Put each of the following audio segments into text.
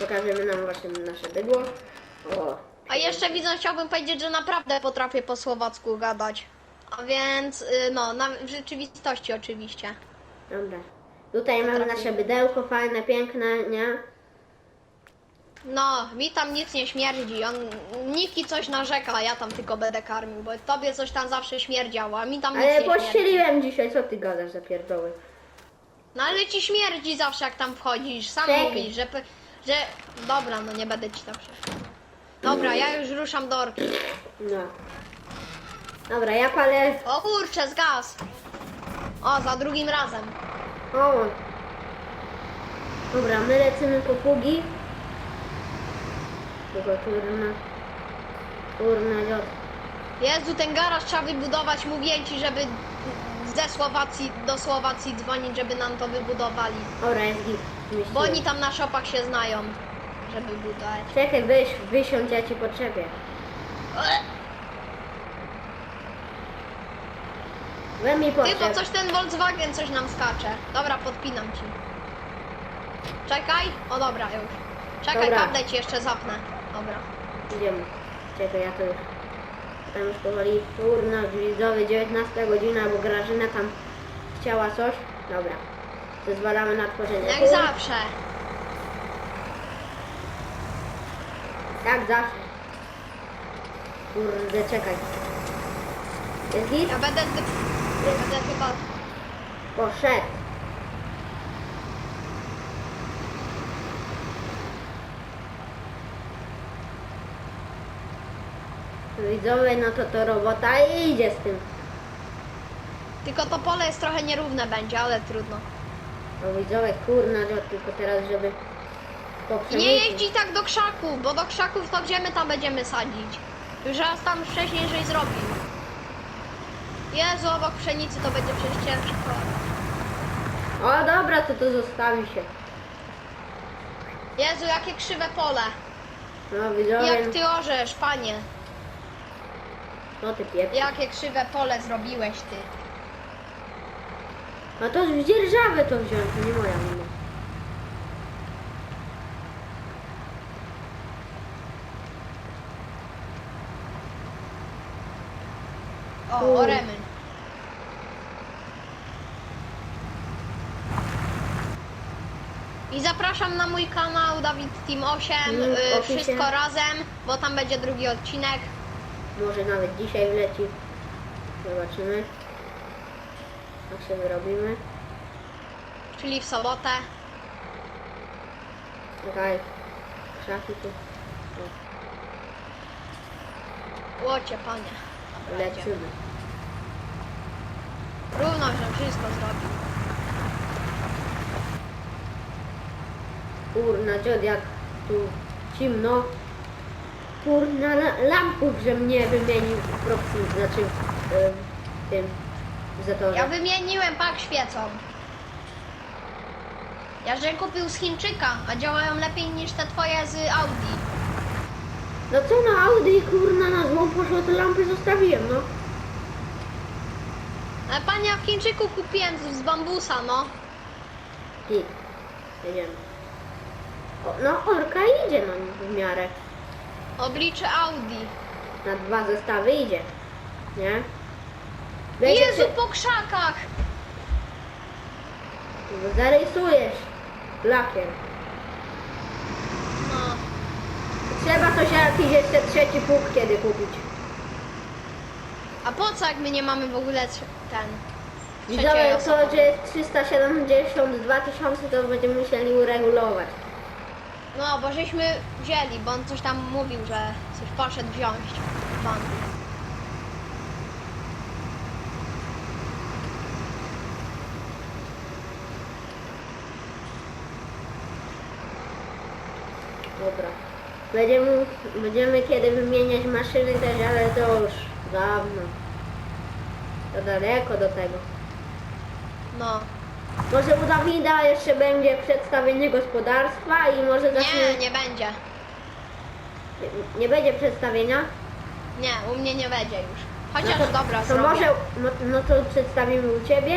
Pokażemy nam właśnie nasze bydło. O, A jeszcze widzę, chciałbym powiedzieć, że naprawdę potrafię po słowacku gadać. A więc, y, no, na, w rzeczywistości oczywiście. dobra. Tutaj mamy nasze bydełko fajne, piękne, nie? No, mi tam nic nie śmierdzi. On, Niki coś narzeka, a ja tam tylko będę karmił, bo tobie coś tam zawsze śmierdziało, a mi tam nic Ale nie śmierdzi. pościeliłem dzisiaj, co ty gadasz za pierdoły? No ale ci śmierdzi zawsze jak tam wchodzisz. Sam Czekaj. mówisz, że, że... Dobra, no nie będę ci tam przeszkadzał. Dobra, ja już ruszam do orki. No. Dobra, ja palę... O kurczę, zgas! O, za drugim razem. O! Dobra, my lecimy po pługi. Tylko. Kurna, dziot. Jezu, ten garaż trzeba wybudować. Mówię ci, żeby ze Słowacji do Słowacji dzwonić, żeby nam to wybudowali. Dobra, jest git. Zmieściłem. Bo oni tam na szopach się znają, żeby budować. Czekaj, weź, wysiądź, ja ci potrzebię. We mi Ty, potrzeb. bo coś ten Volkswagen coś nam skacze. Dobra, podpinam ci. Czekaj. O, dobra, już. Czekaj, Dobra. ci jeszcze zapnę. Dobra. Idziemy. Czekaj, ja to już... Tam już powoli... Kurna, widzowie, 19 godzina, bo Grażyna tam chciała coś. Dobra. Zezwalamy na tworzenie. Jak Kur- zawsze. Jak zawsze. Kurde, czekaj. Jest git? Ja będę... Będę chyba... Poszedł. Widzowie, no to to robota i idzie z tym. Tylko to pole jest trochę nierówne będzie, ale trudno. No widzowie, kurna, no, tylko teraz, żeby I nie jeździ tak do krzaków, bo do krzaków to gdzie my tam będziemy sadzić? Już raz tam wcześniej żeś zrobił. Jezu, obok pszenicy to będzie przecież ciężko. O dobra, to to zostawi się. Jezu, jakie krzywe pole. No widzowie, Jak ty orzesz, panie. No ty pieprz. Jakie krzywe pole zrobiłeś ty. No to z dzierżawy to wziąć, to nie moja wina. O, U. oremy. I zapraszam na mój kanał Dawid Team 8, Mm, y, opisie. wszystko razem, bo tam będzie drugi odcinek. Może nawet dzisiaj wleci. Zobaczymy. Jak się wyrobimy. Czyli w sobotę. Czekaj. Szafy tu. Łocie, panie. Dobra. Lecimy. Równo, że wszystko zrobił. Kurna, dziad jak tu zimno. Kurna, la- lampów, że mnie wymienił w proxy, znaczy w em, tym zatorze. Ja wymieniłem pak świecą. Ja że kupił z Chińczyka, a działają lepiej niż te twoje z Audi. No co na Audi, kurna, na złą poszło, to lampy zostawiłem, no. Ale panie, ja w Chińczyku kupiłem z, z bambusa, no. I jedziemy. O, no, orka idzie no w miarę. Oblicze Audi. Na dwa zestawy idzie. Nie? Będzie Jezu, po krzakach! Zarysujesz lakiem. No. Trzeba coś jakiś jeszcze trzeci pług kiedy kupić. A po co, jak my nie mamy w ogóle ten... Widzowie, trzeciej to, osoby? że jest 372 tysiące, to będziemy musieli uregulować. No, bo żeśmy wzięli, bo on coś tam mówił, że coś poszedł wziąć bandy. Dobra. Będziemy, będziemy kiedy wymieniać maszyny też, ale to już dawno. To daleko do tego. No. Może u Dawida jeszcze będzie przedstawienie gospodarstwa i może zacznie... Nie, nie będzie. nie, nie będzie przedstawienia? Nie, u mnie nie będzie już. Chociaż no to, dobra, to zrobię. może, no, no to przedstawimy u Ciebie,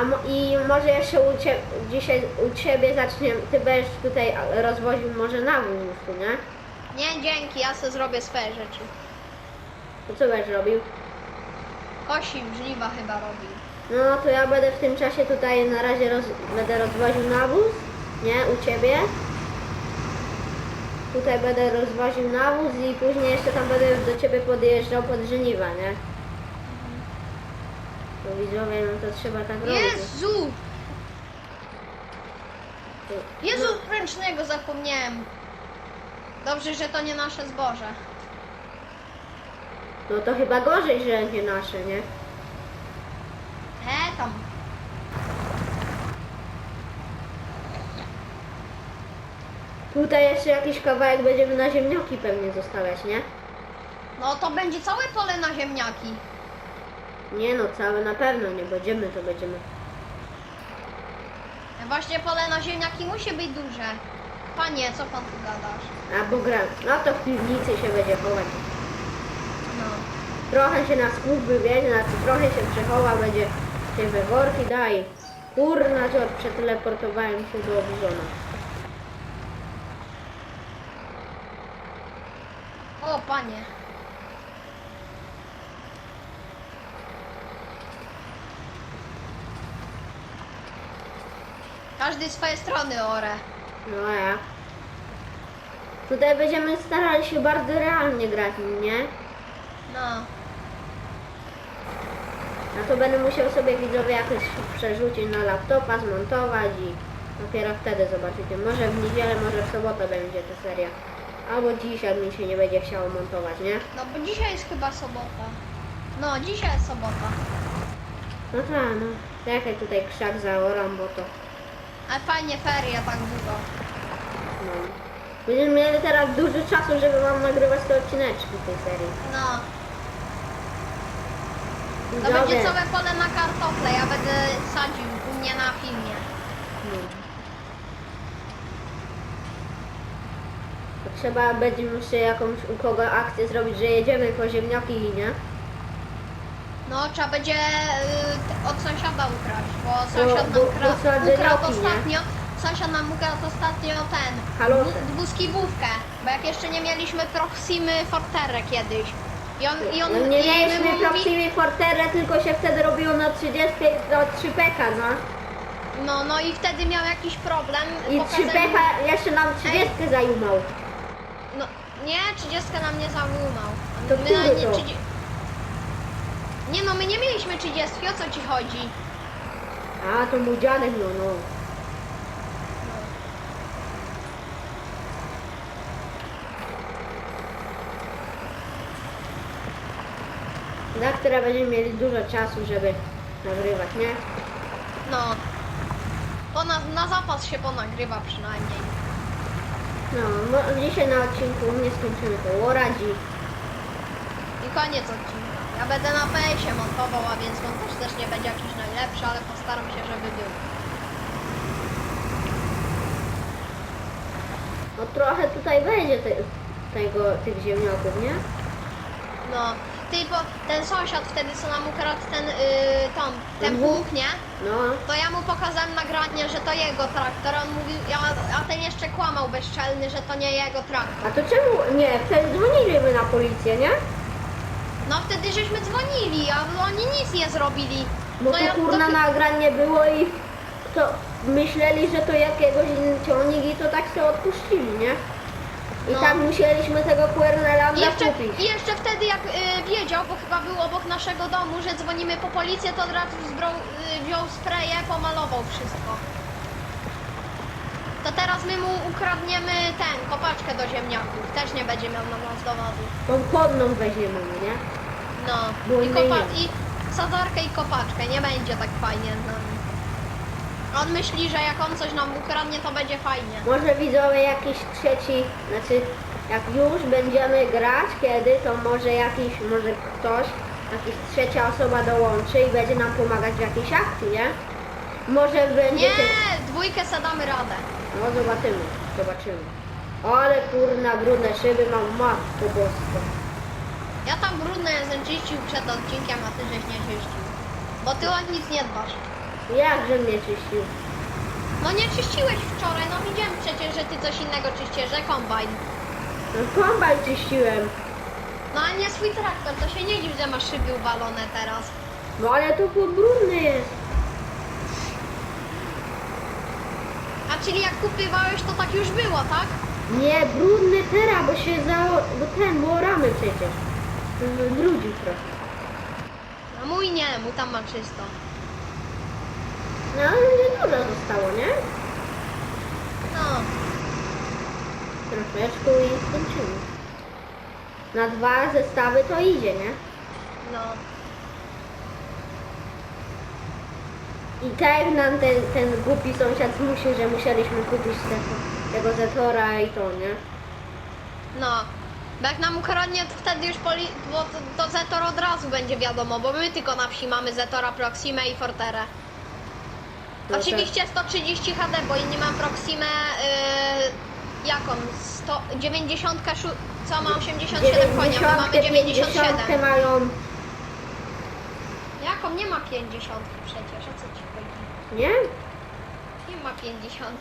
A mo- i może jeszcze u cie, dzisiaj u ciebie zacznie, ty będziesz tutaj rozwoził może nawóz już tu, nie? Nie, dzięki, ja sobie zrobię swoje rzeczy. To co będziesz robił? Kosi, żniwa chyba robi. No to ja będę w tym czasie tutaj na razie roz, będę rozwoził nawóz, nie? U ciebie. Tutaj będę rozwoził nawóz i później jeszcze tam będę do ciebie podjeżdżał pod żniwa, nie? No widzowie, no to trzeba tak robić. Jezu! Jezu, ręcznego zapomniałem. Dobrze, że to nie nasze zboże. No to chyba gorzej, że nie nasze, nie? E, tam. Tutaj jeszcze jakiś kawałek będziemy na ziemnioki pewnie zostawiać, nie? No to będzie całe pole na ziemniaki. Nie no, całe na pewno nie będziemy, to będziemy. Właśnie pole na ziemniaki musi być duże. Panie, co pan tu gadasz? A bo gra, no to w piwnicy się będzie chować. No. Trochę się na słup wywiezie, znaczy trochę się przechowa, będzie się we worki daj. Kurna, co przeteleportowałem się do Obizona. O, panie. Każdy z swojej strony ore. No ja. Tutaj będziemy starali się bardzo realnie grać, nie? No. A to będę musiał sobie widzowie jakoś przerzucić na laptopa, zmontować i dopiero wtedy zobaczycie. Może w niedzielę, może w sobotę będzie ta seria. Albo dziś, jak mi się nie będzie chciało montować, nie? No bo dzisiaj jest chyba sobota. No, dzisiaj jest sobota. No tak, no. Czekaj tutaj krzak zaoram, bo to... Ale fajnie ferie tak długo. No. Będziemy mieli teraz dużo czasu, żeby wam nagrywać te odcineczki tej serii. No. To będzie całe pole na kartofle. Ja będę sadził u mnie na filmie. trzeba będzie jeszcze jakąś u kogo akcję zrobić, że jedziemy po ziemniaki i nie? No, trzeba będzie y, od sąsiada ukraść, bo sąsiad nam bo ukradł, sąsiad ukradł roki, nie? ostatnio, sąsiad nam ukradł ostatnio ten, Halosze. bu- błyskiwówkę, bo jak jeszcze nie mieliśmy Proximy Forterę kiedyś. I on, i on No nie i my mieliśmy mówi- Proximy Forterę, tylko się wtedy robiło na 30 do 3 peka, no. No, no i wtedy miał jakiś problem. I 3 pokazałem- peka jeszcze nam 30 zajumał. No, nie, 30 nam nie załumał. To My który na- nie, to? 30 nie no, my nie mieliśmy 30, o co ci chodzi? A, to mój dziadek, no, no. Na które będziemy mieli dużo czasu, żeby nagrywać, nie? No. To na, na zapas się ponagrywa przynajmniej. No, no dzisiaj na odcinku nie skończymy to łoradzi. I koniec odcinka. Ja będę na PS-ie montował, a więc montaż też nie będzie jakiś najlepszy, ale postaram się, żeby był. No trochę tutaj będzie te, tego, tych ziemniaków, nie? No. Ten sąsiad wtedy, co nam ukradł ten, tam, ten Mhm. pług, nie? No, To ja mu pokazałem nagranie, że to jego traktor. On mówił, ja, a ten jeszcze kłamał bezczelny, że to nie jego traktor. a to czemu, nie, wtedy dzwoniliśmy na policję, nie? No wtedy żeśmy dzwonili, a oni nic nie zrobili. Bo No to ja- kurna to- nagranie było i to myśleli, że to jakiegoś ciągnik i to tak się odpuścili, nie? I No. tak musieliśmy tego I jeszcze, kupić. I jeszcze wtedy jak y, wiedział, bo chyba był obok naszego domu, że dzwonimy po policję, to od razu zbrał, y, wziął spreje, pomalował wszystko. To teraz my mu ukradniemy ten, kopaczkę do ziemniaków. Też nie będzie miał na nas dowodu. Tą konną weźmiemy, nie? No. Bo I, kopa-. I sadzarkę i kopaczkę. Nie będzie tak fajnie z nami. On myśli, że jak on coś nam ukradnie, to będzie fajnie. Może widzowie jakiś trzeci, znaczy jak już będziemy grać kiedy, to może jakiś, może ktoś, jakiś trzecia osoba dołączy i będzie nam pomagać w jakiejś akcji, nie? Może będzie... Nie, dwójkę sadamy radę. No zobaczymy, zobaczymy. Ale kurna brudne szyby mam matko bosko. Ja tam brudne jestem czyścił przed odcinkiem, a ty żeś nie czyścił. Bo ty o nic nie dbasz. Jakże mnie czyścił? No nie czyściłeś wczoraj, no widziałem przecież, że ty coś innego czyścisz, że kombajn. No kombaj czyściłem. No a nie swój traktor, to się nie dziw, że masz szyby uwalone teraz. No ale to był brudny jest. A czyli jak kupywałeś, to tak już było, tak? Nie, brudny teraz, bo się za... bo ten, bo ramy przecież. Brudził trochę. A mój nie, mój tam ma czysto. No ale nie dużo zostało, nie? No, Troszeczkę i skończymy. Na dwa zestawy to idzie, nie? no. I tak nam ten, ten głupi sąsiad zmusił, że musieliśmy kupić tego, tego Zetora i to, nie? No. Bo jak nam ukradnie, to wtedy już poli... bo to, to Zetor od razu będzie wiadomo, bo my tylko na wsi mamy Zetora, Proximę i Forterę. Oczywiście 130 HD, bo inni mam Proximę, yy, jaką? 100, 90, szu- co ma 87 koni, a my mamy 97. 50 mają, Jaką? Nie ma 50 przecież, o co ci chodzi? nie? Nie ma 50.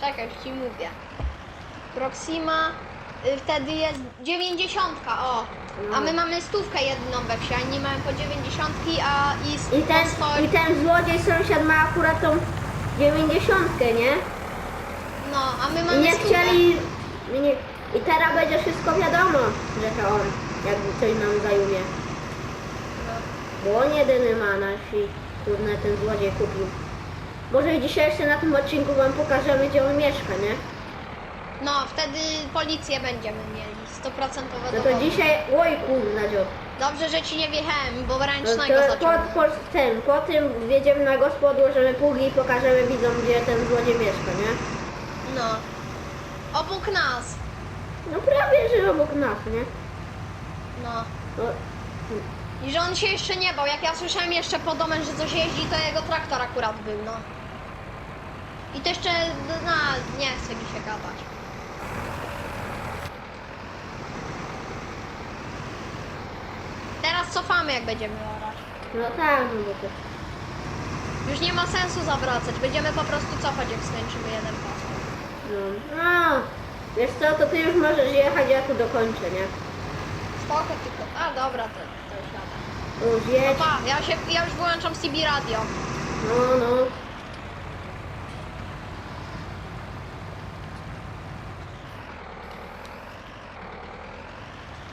Czekaj, już ci mówię. Proxima y, wtedy jest 90, o. A my mamy stówkę jedną we wsi, a inni mają po 90, a i, I po ten, 100, I ten złodziej sąsiad ma akurat tą 90, nie? No, a my I mamy nie stówkę. chcieli... i Nie, I teraz będzie wszystko wiadomo, że to on, jakby coś nam zajmie. Bo on jedyny ma na wsi, kurde, ten złodziej kupił. Może dzisiaj jeszcze na tym odcinku wam pokażemy, gdzie on mieszka, nie? No, wtedy policję będziemy mieli, 100% No to dzisiaj... Oj, kurna, dziot. Dobrze, że ci nie wjechałem, bo No ręcznego to po, po, ten, po tym wjedziemy na gospodę, odłożymy pługi i pokażemy widzom, gdzie ten złodziej mieszka, nie? No. Obok nas. No prawie, że obok nas, nie? No. No, I że on się jeszcze nie bał. Jak ja słyszałem jeszcze po domem, że coś jeździ, to jego traktor akurat był, no. I to jeszcze, no, nie chce mi się gadać. Teraz cofamy, jak będziemy orać. no tak, no bo to... Już nie ma sensu zawracać, będziemy po prostu cofać, jak skończymy jeden pas. No, no. Wiesz co, to ty już możesz jechać, ja tu dokończę, nie? Spoko, tylko... A, dobra, to, to już jadę. Już No pa, ja, się, ja już wyłączam CB radio. No, no.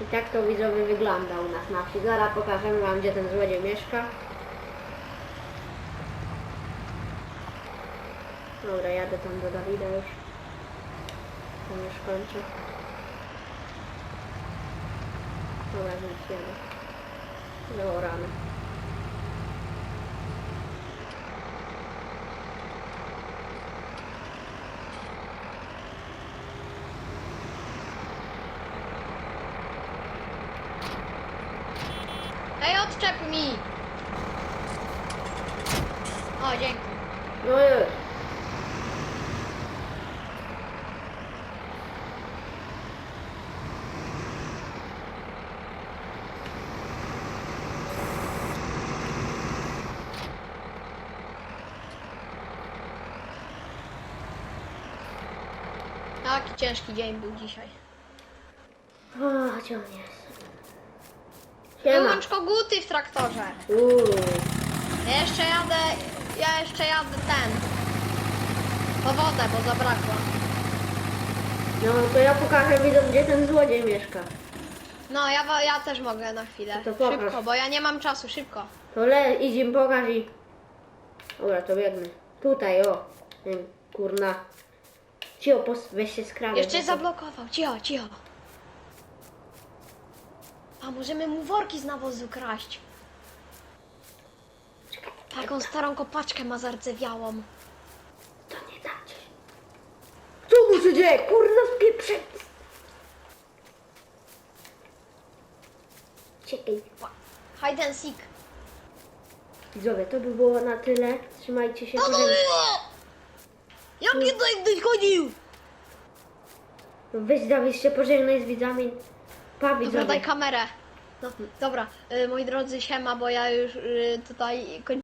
I tak to widzowie wygląda u nas na wsi. Zaraz pokażemy wam, gdzie ten złodziej mieszka. Dobra, jadę tam do Dawida już. To już kończę. Dobra, więc jadę. No rano. Ej, odczep mi! O, dzięki. No już. Taki ciężki dzień był dzisiaj. O, gdzie on jest? Siema. Wyłącz koguty w traktorze. Uuu. Ja jeszcze jadę, ja jeszcze jadę ten. Po wodę, bo zabrakło. No to ja pokażę widzom, gdzie ten złodziej mieszka. No, ja, ja też mogę na chwilę. To pokaż. Szybko, bo ja nie mam czasu, szybko. To le, idź im pokaż i... Dobra, to biegnę. Tutaj, o. Ten, kurna. Cio, pos... weź się skrawę. Jeszcze zablokował, cicho, cicho. A możemy mu worki z nawozu kraść. Taką starą kopaczkę ma zardzewiałą. To nie dacie. Co mu się dzieje? Kurna, spieprzę. Czekaj. Hide and seek. Widzowie, to by było na tyle. Trzymajcie się. To Jak nie tutaj chodził? Weź Dawid się pożegnaj z widzami. Pa, Dobra, widzowie. daj kamerę. No, dobra, y, moi drodzy, siema, bo ja już y, tutaj kończę.